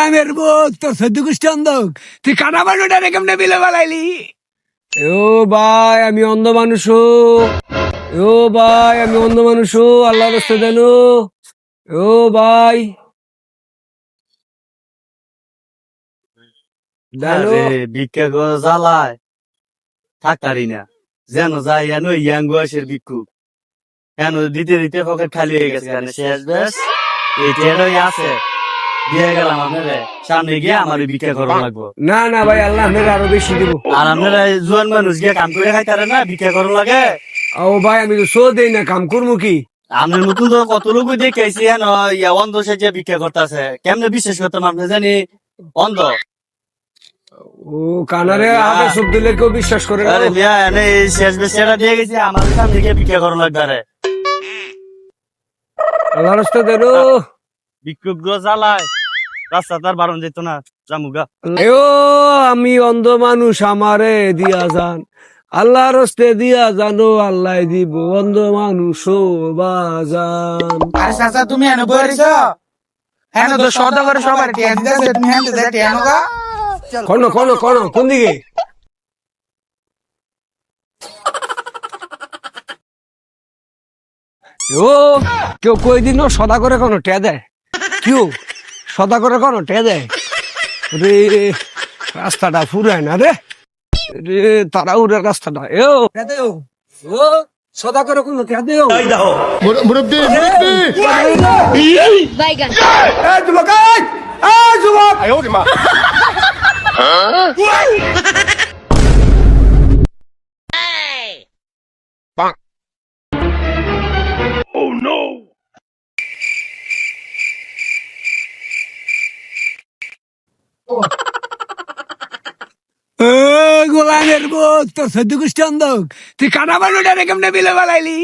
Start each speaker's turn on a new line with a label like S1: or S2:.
S1: গোলামের বোধ তোর সদ্য কুষ্ঠন্দক তুই কাটা বানুটা কেমনে বিলে বালাইলি? ও ভাই, আমি অন্ধ মানুষ ও। ভাই, আমি অন্ধ মানুষ আল্লাহ রাস্তা দেন ও। ভাই।
S2: ভিক্ষা করে জ্বালায়। থাকারি না। যেন যাই, যেন ইয়াং বয়সের ভিক্ষু। কেন দিতে দিতে পকেট খালি হয়ে গেছে শেষ বেশ এই আছে। দিয়ে গেলাম আপনারে। সামনে গিয়ে আমার এই করা লাগবো।
S1: না না ভাই আল্লাহ আপনার আরও বেশি দিব।
S2: আর আপনারা এই জোয়ান মানুষ গিয়ে কাম করে খাইতারে না করা লাগে?
S1: ও ভাই আমি তো দেই না কাম করব কি?
S2: আপনার মতন তো কত লোক দেখেছি ইয়া অন্ধ সেজে ভিক্ষা করতেছে। কেমনে বিশ্বাস করতাম আপনি জানি? অন্ধ।
S1: ও কানারে। আগে সব দিলে কেউ বিশ্বাস করে না।
S2: আরে মিয়া এনে শেষ বেশটা দিয়ে গেছি আমার সামনে গিয়ে ভিক্ষা করা লাগবে আরে।
S1: আল্লাহ রাস্তা দেন
S2: বিক্ষোভগুলো জ্বালায়। রাস্তা তার বারণ যেত না জামুগা
S1: ও আমি অন্ধ মানুষ আমারে দিয়া যান। আল্লাহ রস্তে দিয়া জানো আল্লাহ দিব অন্ধ মানুষ বাজান।
S3: আরে চাচা তুমি এনে বইরিছ হ্যাঁ তো সদা করে সবার টিয়া দিতেছে তুমি হ্যাঁ তো টিয়া নগা
S1: কোন কোন কোন কোন দিকে? ও কেউ কই দিন সদা করে কোনো টে দেয়? কেউ? সদা করে করো টে দেয় রে রাস্তাটা ফুরায় না রে। রে তারা উড়ে রাস্তাটা। এও ও। ও সদা করে কোনো টে দেও?
S4: মুরব্বী মুরব্বী।
S5: বাইগান
S1: গোলামের বোধ তোর সদ্য কুষ্ঠন্দক তুই কাটা বানুটা রে কেমনে বিলে বালাইলি?